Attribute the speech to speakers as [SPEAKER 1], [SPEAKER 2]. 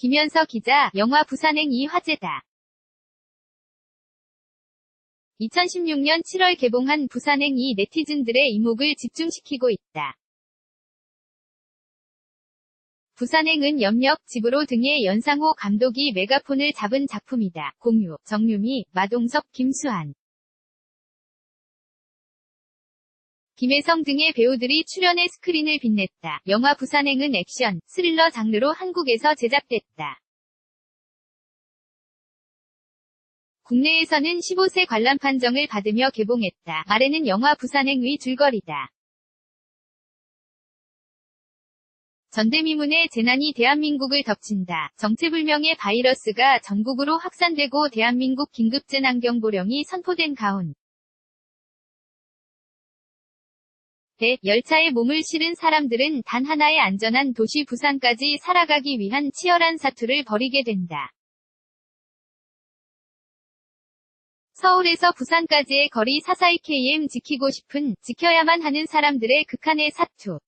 [SPEAKER 1] 김현서 기자, 영화 부산행 이 화제다. 2016년 7월 개봉한 부산행 이 네티즌들의 이목을 집중시키고 있다. 부산행은 염력, 집으로 등의 연상호 감독이 메가폰을 잡은 작품이다. 공유, 정유미, 마동석, 김수한. 김혜성 등의 배우들이 출연해 스크린을 빛냈다. 영화 부산행은 액션, 스릴러 장르로 한국에서 제작됐다. 국내에서는 15세 관람 판정을 받으며 개봉했다. 아래는 영화 부산행의 줄거리다. 전대미문의 재난이 대한민국을 덮친다. 정체불명의 바이러스가 전국으로 확산되고 대한민국 긴급재난경보령이 선포된 가운. 대 열차에 몸을 실은 사람들은 단 하나의 안전한 도시 부산까지 살아가기 위한 치열한 사투를 벌이게 된다. 서울에서 부산까지의 거리 442km 지키고 싶은, 지켜야만 하는 사람들의 극한의 사투.